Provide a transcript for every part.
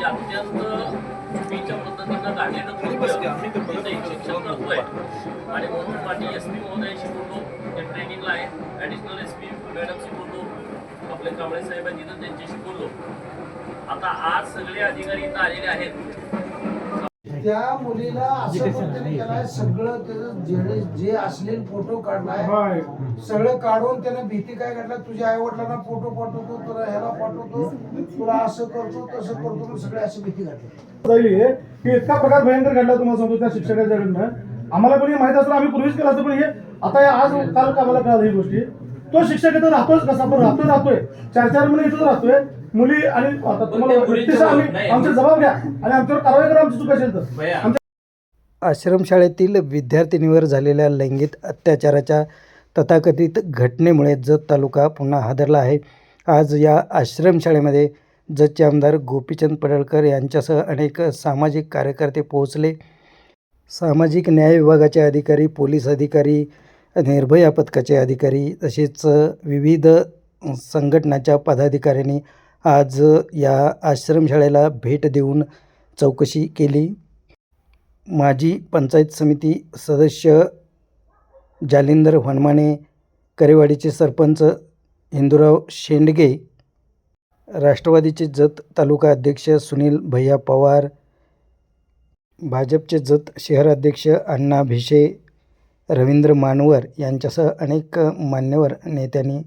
की अत्यंत चुकीच्या पद्धतीनं तिथं एक शिक्षक करतोय. आणि म्हणून माझी एस पी महोदयाशी बोललो ते ट्रेनिंगला आहे. ॲडिशनल एस पी मॅडमशी बोललो आपले कांबळे साहेब आहेत तिथं त्यांच्याशी बोललो. आता आज सगळे अधिकारी इथं आलेले आहेत. त्या मुलीला असं केलाय सगळं त्याचं जे जे असलेले फोटो काढलाय. सगळं काढून त्यानं भीती काय काढला तुझ्या आई वडिलांना फोटो पाठवतो तुला ह्याला पाठवतो तुला असं करतो तसं करतो सगळे अशी भीती काढली हे. की इतका प्रकार भयंकर घडला तुम्हाला सांगतो त्या शिक्षकाच्याकडनं आम्हाला पण हे माहीत असतं आम्ही पूर्वीच केलं असतं पण हे आता आज काल आम्हाला कळालं ही गोष्टी. तो शिक्षक इथं राहतोच कसा? पण राहतोय राहतोय. चार चार महिने इथंच राहतोय. मुली आणि आता तुम्हाला व्यक्तिशः आम्ही आमचे जबाब घ्या. आणि आमच्यावर कारवाई करा आमची चूक असेल तर. आमच्या आश्रमशाळेतील विद्यार्थिनीवर झालेल्या लैंगिक अत्याचाराच्या तथाकथित घटनेमुळे जत तालुका पुन्हा हादरला आहे. आज या आश्रमशाळेमध्ये जतचे आमदार गोपीचंद पडळकर यांच्यासह अनेक सामाजिक कार्यकर्ते पोहोचले. सामाजिक न्याय विभागाचे अधिकारी पोलीस अधिकारी निर्भया पथकाचे अधिकारी तसेच विविध संघटनाच्या पदाधिकाऱ्यांनी आज या आश्रमशाळेला भेट देऊन चौकशी केली. माजी पंचायत समिती सदस्य जालिंदर हनमाने करेवाडीचे सरपंच हिंदूराव शेंडगे राष्ट्रवादीचे जत तालुका अध्यक्ष सुनील भैया पवार भाजपचे जत शहराध्यक्ष अण्णा भिशे रवींद्र मानवर यांच्यासह अनेक मान्यवर नेत्यांनी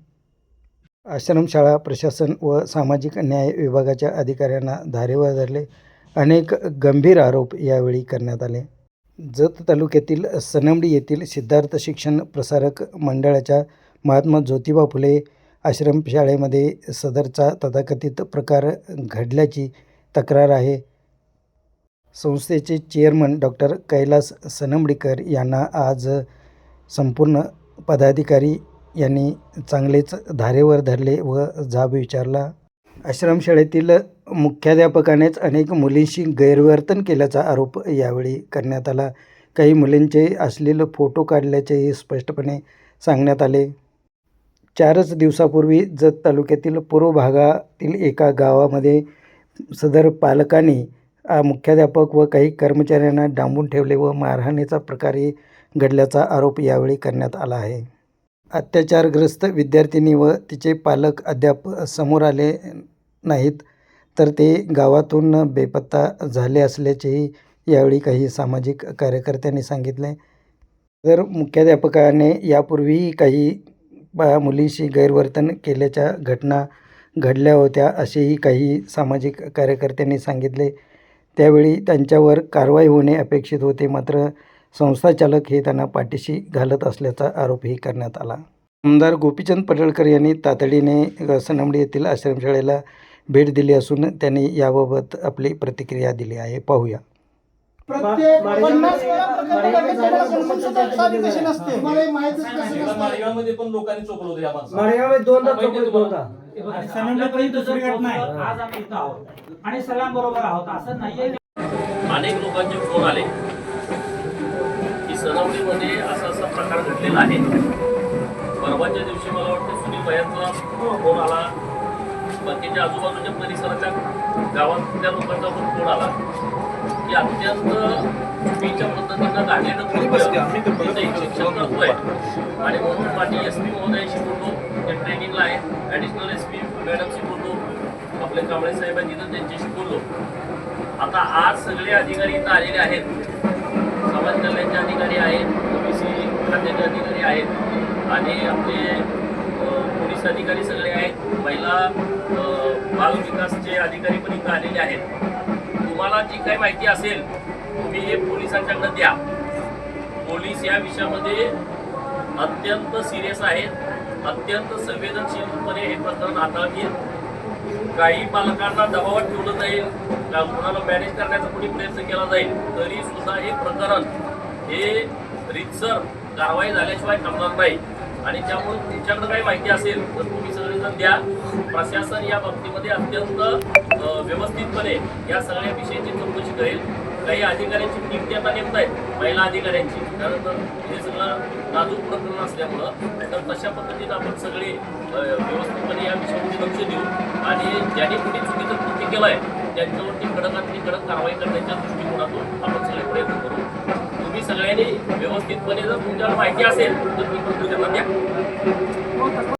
आश्रमशाळा प्रशासन व सामाजिक न्याय विभागाच्या अधिकाऱ्यांना धारेवर धरले अनेक गंभीर आरोप यावेळी करण्यात आले. जत तालुक्यातील सनमडी येथील सिद्धार्थ शिक्षण प्रसारक मंडळाच्या महात्मा ज्योतिबा फुले आश्रमशाळेमध्ये सदरचा तथाकथित प्रकार घडल्याची तक्रार आहे. संस्थेचे चेअरमन डॉक्टर कैलास सनमडीकर यांना आज संपूर्ण पदाधिकारी यांनी चांगलेच धारेवर धरले व जाब विचारला. आश्रमशाळेतील मुख्याध्यापकानेच अनेक मुलींशी गैरवर्तन केल्याचा आरोप यावेळी करण्यात आला. काही मुलींचे अश्लील फोटो काढल्याचेही स्पष्टपणे सांगण्यात आले. चारच दिवसापूर्वी जत तालुक्यातील पूर्व भागातील एका गावामध्ये सदर पालकांनी मुख्याध्यापक व काही कर्मचाऱ्यांना डांबून ठेवले व मारहाणीचा प्रकारही घडल्याचा आरोप यावेळी करण्यात आला आहे. अत्याचारग्रस्त विद्यार्थिनी व तिचे पालक अद्याप समोर आले नाहीत तर ते गावातून बेपत्ता झाले असल्याचेही यावेळी काही सामाजिक कार्यकर्त्यांनी सांगितले. तर मुख्याध्यापकाने यापूर्वीही काही बा मुलीशी गैरवर्तन केल्याच्या घटना घडल्या होत्या असेही काही सामाजिक कार्यकर्त्यांनी सांगितले. त्यावेळी त्यांच्यावर कारवाई होणे अपेक्षित होते मात्र संस्थाचालक हे त्यांना पाठीशी घालत असल्याचा आरोपही करण्यात आला. आमदार गोपीचंद पडळकर यांनी तातडीने सनमडी येथील आश्रमशाळेला भेट दिली असून त्यांनी याबाबत आपली प्रतिक्रिया दिली आहे. पाहूया. प्रत्येक हे मारेगावमध्ये पण लोकांनी चोपलं होतं या दोनदा आज आम्ही इथं आहोत. आणि सगळ्यांबरोबर आहोत. असं अनेक लोकांचे फोन आले. की सनवलीमध्ये असा असा प्रकार घडलेला आहे. परवाच्या दिवशी मला वाटतं सुनील भयांचा फोन आला. बाकीच्या आजूबाजूच्या परिसराच्या गावातल्या लोकांचा पण फोन आला. की अत्यंत चुकीच्या पद्धतीनं घाणेरडं कृत्य एक करतोय. आणि म्हणून माझी एस पी महोदयाशी बोललो ते ट्रेनिंगला आहे. ॲडिशनल एस पी मॅडमशी बोललो. आपले कांबळे साहेब आहेत तिथं त्यांच्याशी बोललो. आता आज सगळे अधिकारी इथं आलेले आहेत. समाज कल्याणचे अधिकारी आहेत ओ ए सी खात्याचे अधिकारी आहेत आणि आपले पोलीस अधिकारी सगळे आहेत. महिला अ, बाल विकासचे अधिकारी पण इथं आलेले आहेत. तुम्हाला जी काही माहिती असेल तुम्ही हे पोलिसांच्याकडे द्या. पोलीस या विषयामध्ये अत्यंत सिरियस आहेत. अत्यंत संवेदनशीलपणे हे प्रकरण हाताळतील. काही पालकांना दबावात ठेवलं जाईल का कुणाला मॅनेज करण्याचा कोणी प्रयत्न केला जाईल तरी सुद्धा हे प्रकरण हे रितसर कारवाई झाल्याशिवाय थांबणार नाही. आणि त्यामुळे तुमच्याकडे काही माहिती असेल तर तुम्ही सगळेजण द्या. प्रशासन या बाबतीमध्ये अत्यंत व्यवस्थितपणे या सगळ्या विषयाची चौकशी करेल. काही अधिकाऱ्यांची टीम आता नेमत आहेत महिला अधिकाऱ्यांची. कारण हे सगळं नाजूक प्रकरण असल्यामुळं तर तशा पद्धतीनं आपण सगळे व्यवस्थितपणे या विषयावरती लक्ष देऊ आणि ज्यांनी कुठे चुकीचं कृती केलं आहे त्यांच्यावरती कडकातली कडक कारवाई करण्याच्या दृष्टिकोनातून आपण सगळे प्रयत्न करू. तुम्ही सगळ्यांनी व्यवस्थितपणे जर तुमच्याला माहिती असेल तर ती पण त्यांना द्या